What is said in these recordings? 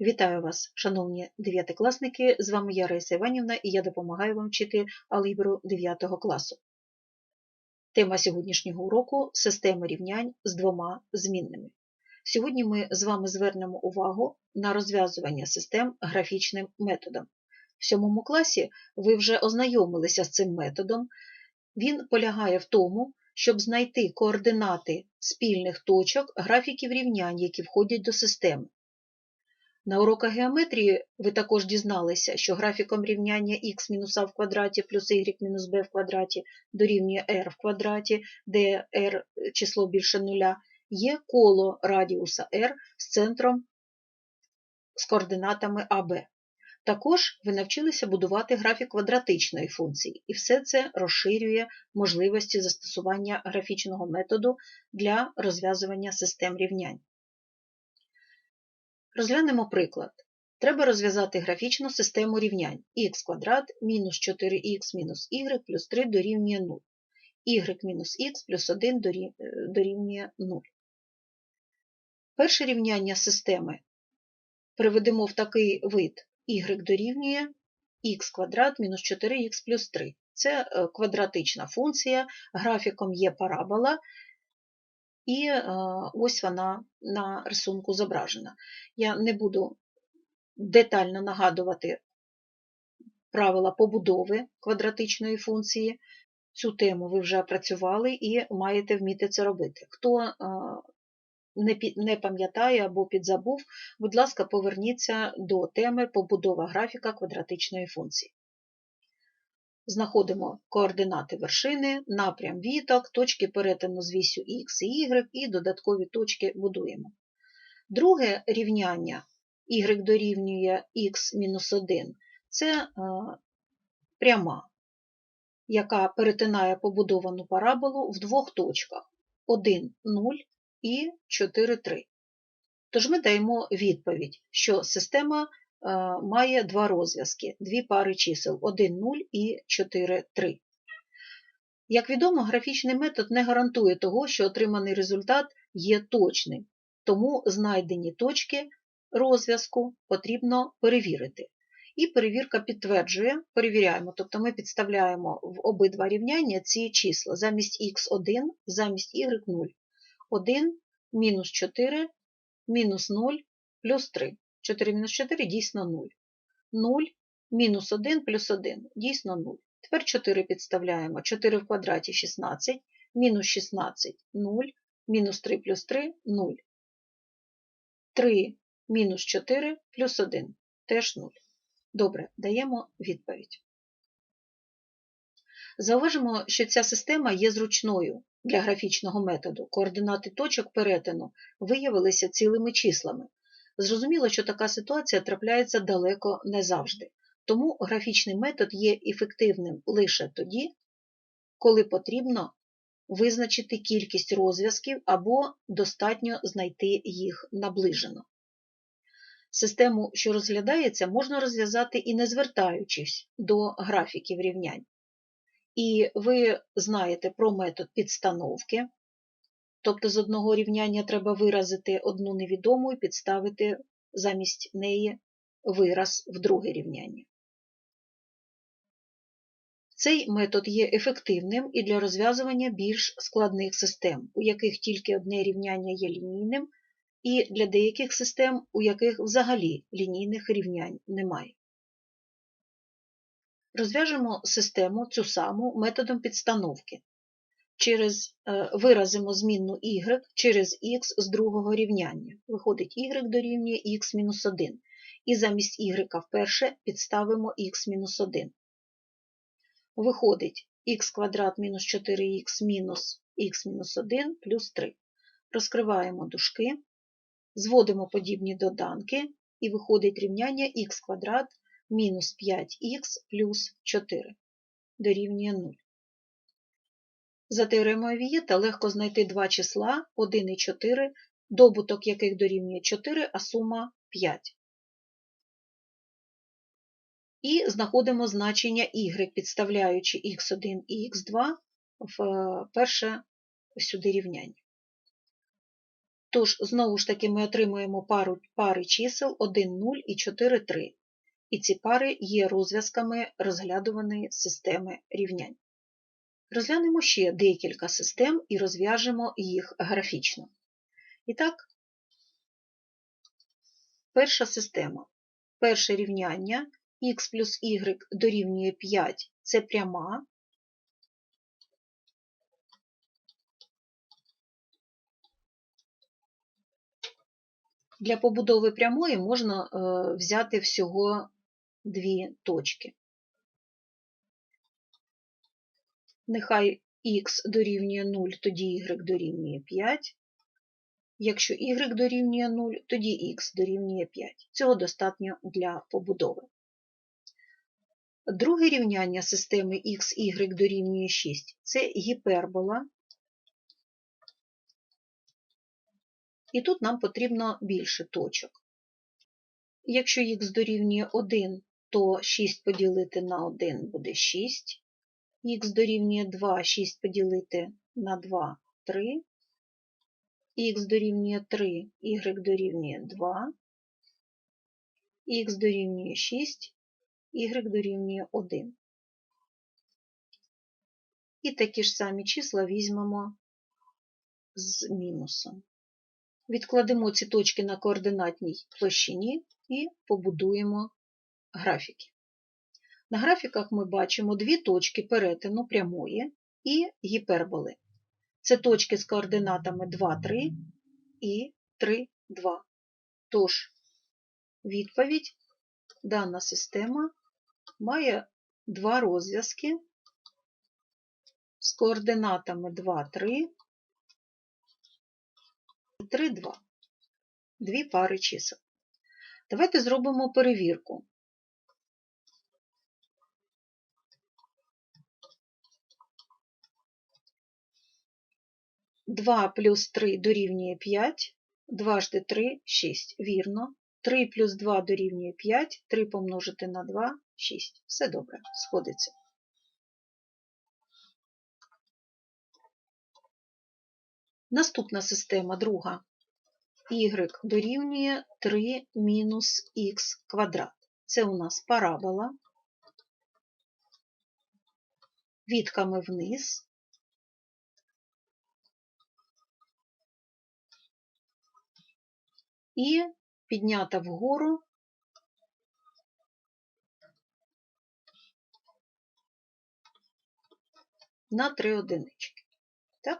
Вітаю вас, шановні дев'ятикласники! З вами я Раїса Іванівна і я допомагаю вам вчити алгебру 9 класу. Тема сьогоднішнього уроку системи рівнянь з двома змінними. Сьогодні ми з вами звернемо увагу на розв'язування систем графічним методом. В сьомому класі ви вже ознайомилися з цим методом. Він полягає в тому, щоб знайти координати спільних точок графіків рівнянь, які входять до системи. На уроках геометрії ви також дізналися, що графіком рівняння х-а в квадраті плюс y-b в квадраті дорівнює r в квадраті, де r число більше нуля, є коло радіуса r з центром з координатами АБ. Також ви навчилися будувати графік квадратичної функції, і все це розширює можливості застосування графічного методу для розв'язування систем рівнянь. Розглянемо приклад. Треба розв'язати графічну систему рівнянь х квадрат мінус 4х мінус y плюс 3 дорівнює 0, y мінус х плюс 1 дорівнює 0. Перше рівняння системи приведемо в такий вид y дорівнює х квадрат мінус 4х плюс 3. Це е, квадратична функція, графіком є парабола, і е, ось вона на рисунку зображена. Я не буду детально нагадувати правила побудови квадратичної функції. Цю тему ви вже опрацювали і маєте вміти це робити. Хто е, не пам'ятає або підзабув, будь ласка, поверніться до теми побудова графіка квадратичної функції. Знаходимо координати вершини, напрям віток, точки перетину з вісю Х і Y і додаткові точки будуємо. Друге рівняння y дорівнює х-1 це е, пряма, яка перетинає побудовану параболу в двох точках 1, 0 і 4, 3. Тож ми даємо відповідь, що система має два розв'язки, дві пари чисел 1, 0 і 4, 3. Як відомо, графічний метод не гарантує того, що отриманий результат є точним, тому знайдені точки розв'язку потрібно перевірити. І перевірка підтверджує, перевіряємо, тобто ми підставляємо в обидва рівняння ці числа замість х1, замість y0. 1 мінус 4 мінус 0 плюс 3. 4 мінус 4 дійсно 0. 0 мінус 1 плюс 1 дійсно 0. Тепер 4 підставляємо. 4 в квадраті 16, мінус 16 0, мінус 3 плюс 3 0. 3 мінус 4 плюс 1 теж 0. Добре, даємо відповідь. Зауважимо, що ця система є зручною для графічного методу. Координати точок перетину виявилися цілими числами, Зрозуміло, що така ситуація трапляється далеко не завжди, тому графічний метод є ефективним лише тоді, коли потрібно визначити кількість розв'язків або достатньо знайти їх наближено. Систему, що розглядається, можна розв'язати і не звертаючись до графіків рівнянь. І ви знаєте про метод підстановки, Тобто з одного рівняння треба виразити одну невідому і підставити замість неї вираз в друге рівняння. Цей метод є ефективним і для розв'язування більш складних систем, у яких тільки одне рівняння є лінійним, і для деяких систем, у яких взагалі лінійних рівнянь немає. Розв'яжемо систему цю саму методом підстановки через е, виразимо змінну y через х з другого рівняння. Виходить, y дорівнює х-1. І замість y вперше підставимо х-1. Виходить х квадрат мінус 4х мінус х-1 плюс 3. Розкриваємо дужки, зводимо подібні доданки, і виходить рівняння х квадрат мінус 5х плюс 4 дорівнює 0. За теоремою Вієта легко знайти два числа 1 і 4, добуток яких дорівнює 4, а сума 5. І знаходимо значення y, підставляючи x1 і x2 в перше сюди рівняння. Тож, знову ж таки, ми отримуємо пару, пари чисел 1, 0 і 4, 3. І ці пари є розв'язками розглядуваної системи рівнянь. Розглянемо ще декілька систем і розв'яжемо їх графічно. І так, перша система. Перше рівняння х плюс y дорівнює 5 це пряма. Для побудови прямої можна е, взяти всього дві точки. Нехай х дорівнює 0, тоді y дорівнює 5. Якщо y дорівнює 0, тоді х дорівнює 5. Цього достатньо для побудови. Друге рівняння системи xy дорівнює 6 це гіпербола. І тут нам потрібно більше точок. Якщо х дорівнює 1, то 6 поділити на 1 буде 6. Х дорівнює 2, 6 поділити на 2 3. Х дорівнює 3, y дорівнює 2. Х дорівнює 6, y дорівнює 1. І такі ж самі числа візьмемо з мінусом. Відкладемо ці точки на координатній площині і побудуємо графіки. На графіках ми бачимо дві точки перетину прямої і гіперболи. Це точки з координатами 2, 3 і 3, 2. Тож, відповідь, дана система має два розв'язки з координатами 2, 3 3, 2. Дві пари чисел. Давайте зробимо перевірку. Два плюс 3 дорівнює 5, дважди 3 – 6. Вірно. 3 плюс 2 дорівнює 5, 3 помножити на 2 – 6. Все добре, сходиться. Наступна система, друга. y дорівнює 3 мінус х квадрат. Це у нас парабола. Відками вниз. І піднята вгору на 3 одинички. Так?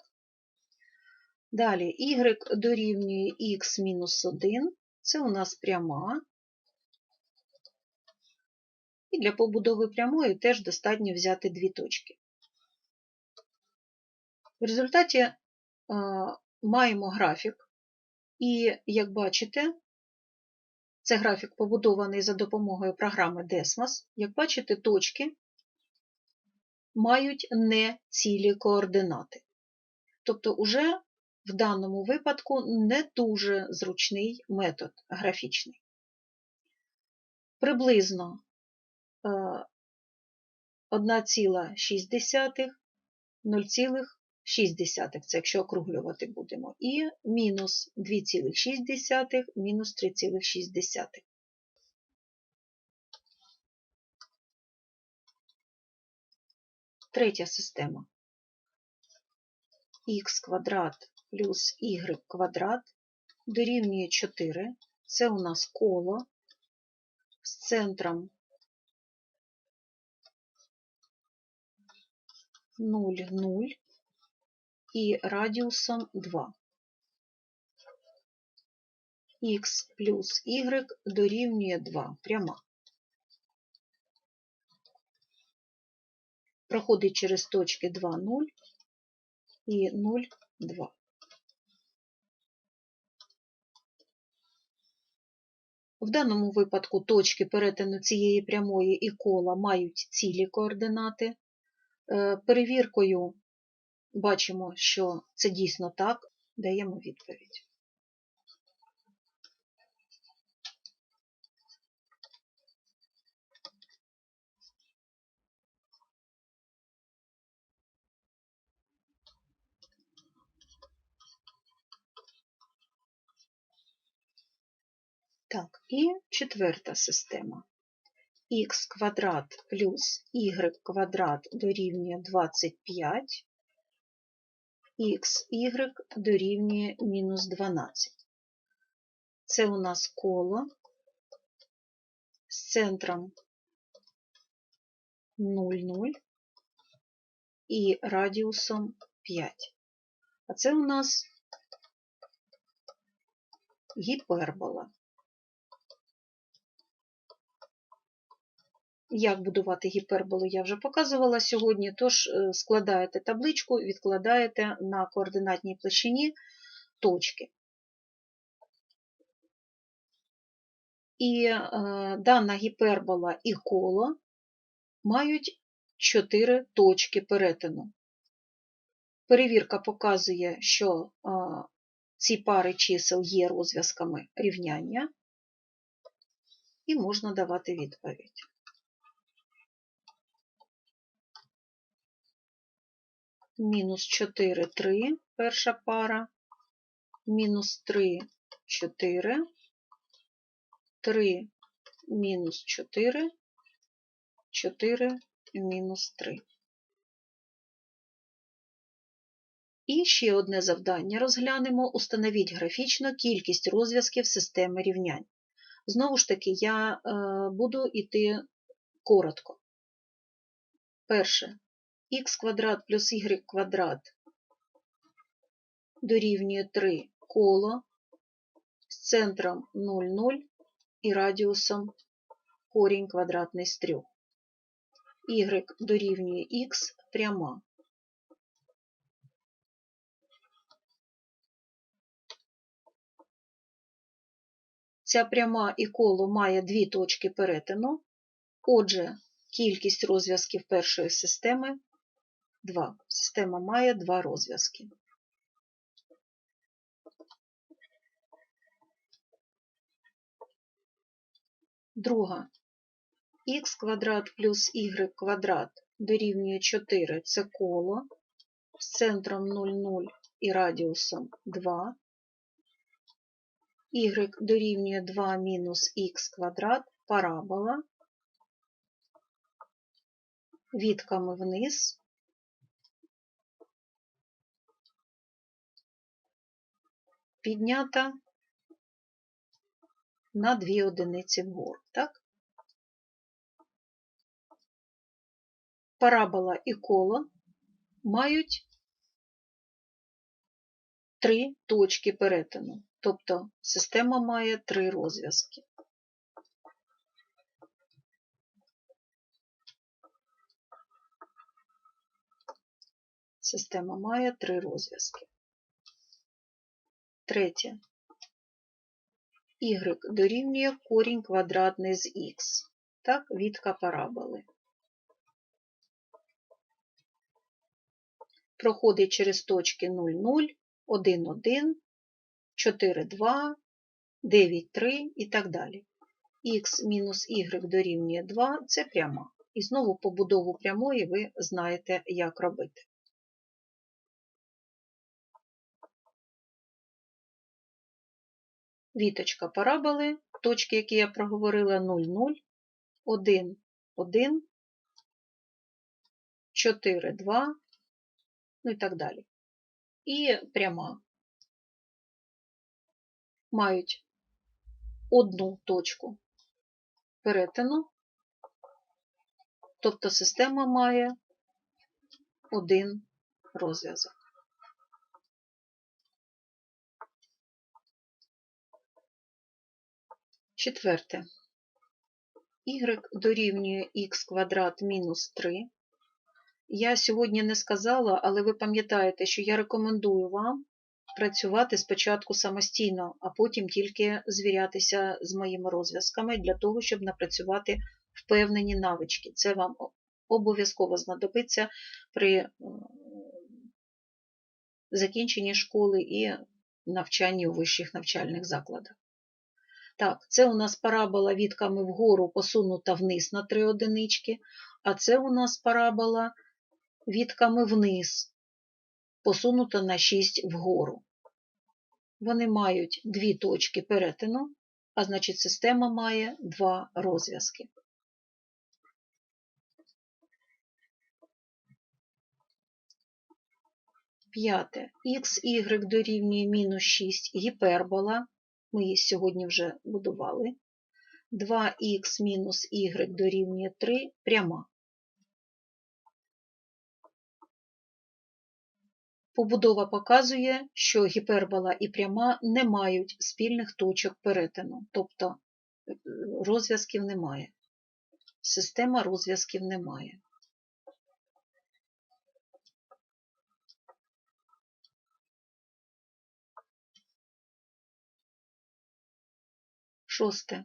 Далі y дорівнює х мінус 1, це у нас пряма. І для побудови прямої теж достатньо взяти дві точки. В результаті е, маємо графік, і, як бачите, це графік побудований за допомогою програми Desmos. Як бачите, точки мають не цілі координати. Тобто, уже в даному випадку не дуже зручний метод графічний. Приблизно 1,6, 0,6, це якщо округлювати будемо, і мінус 2,6, мінус 3,6. Третя система. х квадрат плюс y квадрат дорівнює 4. Це у нас коло з центром 0, 0 і радіусом 2. х плюс y дорівнює 2 пряма. Проходить через точки 2, 0 і 0, 2. В даному випадку точки перетину цієї прямої і кола мають цілі координати. Е, перевіркою бачимо, що це дійсно так, даємо відповідь. Так, і четверта система. х квадрат плюс y квадрат дорівнює 25, xy дорівнює мінус 12. Це у нас коло з центром 0,0 і радіусом 5. А це у нас гіпербола. Як будувати гіперболу, я вже показувала сьогодні, тож е, складаєте табличку, відкладаєте на координатній площині точки. І е, дана гіпербола і коло мають 4 точки перетину. Перевірка показує, що е, ці пари чисел є розв'язками рівняння, і можна давати відповідь. Мінус 4, 3, перша пара, мінус 3, 4, 3, мінус 4, 4, мінус 3. І ще одне завдання розглянемо. Установіть графічно кількість розв'язків системи рівнянь. Знову ж таки, я е, буду йти коротко. Перше. Х квадрат плюс y квадрат дорівнює 3 коло з центром 0,0 і радіусом корінь квадратний з 3. y дорівнює х пряма. Ця пряма і коло має дві точки перетину. Отже, кількість розв'язків першої системи 2. Система має два розв'язки. Друга. х квадрат плюс y квадрат дорівнює 4 це коло з центром 0,0 і радіусом 2. y дорівнює 2 мінус х квадрат парабола відками вниз піднята на дві одиниці вгору. Так? Парабола і коло мають три точки перетину, тобто система має три розв'язки. Система має три розв'язки. Третє. Y дорівнює корінь квадратний з х. Так, відка параболи. Проходить через точки 0, 0, 1, 1, 4, 2, 9, 3 і так далі. Х мінус y дорівнює 2 це пряма. І знову побудову прямої ви знаєте, як робити. Віточка параболи, точки, які я проговорила, 0, 0, 1, 1, 4, 2, ну і так далі. І пряма. Мають одну точку перетину, тобто система має один розв'язок. Четверте. y дорівнює х квадрат мінус 3. Я сьогодні не сказала, але ви пам'ятаєте, що я рекомендую вам працювати спочатку самостійно, а потім тільки звірятися з моїми розв'язками для того, щоб напрацювати впевнені навички. Це вам обов'язково знадобиться при закінченні школи і навчанні у вищих навчальних закладах. Так, це у нас парабола відками вгору посунута вниз на 3 одинички, а це у нас парабола відками вниз, посунута на 6 вгору. Вони мають дві точки перетину, а значить система має два розв'язки. П'яте. Х, дорівнює мінус 6 гіпербола. Ми її сьогодні вже будували. 2х мінус y дорівнює 3 пряма. Побудова показує, що гіпербола і пряма не мають спільних точок перетину, тобто е, розв'язків немає. Система розв'язків немає. Шосте.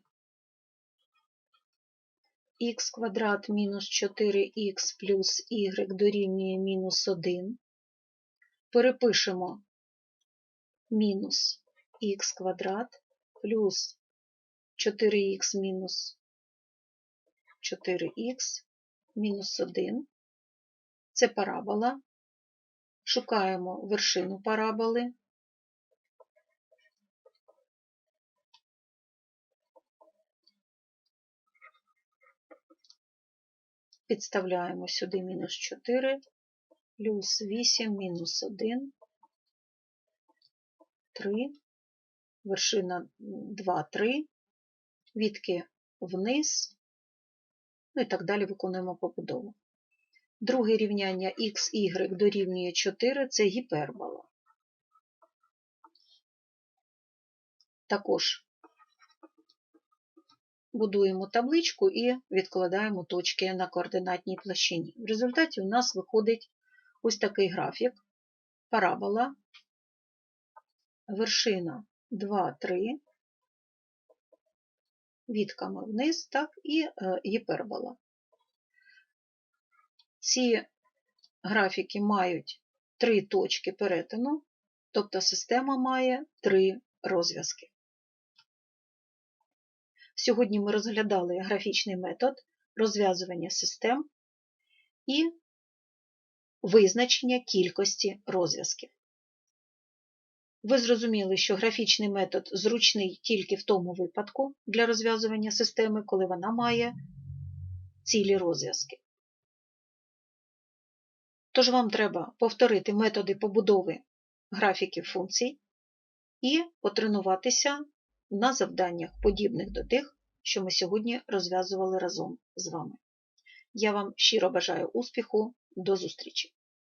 х квадрат мінус 4х плюс y дорівнює мінус 1. Перепишемо мінус х квадрат плюс 4х мінус 4х мінус 1. Це парабола. Шукаємо вершину параболи. Підставляємо сюди мінус 4, плюс 8, мінус 1, 3, вершина 2, 3, відки вниз, ну і так далі виконуємо побудову. Друге рівняння y дорівнює 4 це гіпербола. Також будуємо табличку і відкладаємо точки на координатній площині. В результаті у нас виходить ось такий графік, парабола, вершина 2, 3, відками вниз, так, і е, гіпербола. Ці графіки мають три точки перетину, тобто система має три розв'язки. Сьогодні ми розглядали графічний метод розв'язування систем і визначення кількості розв'язків. Ви зрозуміли, що графічний метод зручний тільки в тому випадку для розв'язування системи, коли вона має цілі розв'язки. Тож вам треба повторити методи побудови графіків функцій і потренуватися на завданнях, подібних до тих, що ми сьогодні розв'язували разом з вами. Я вам щиро бажаю успіху, до зустрічі!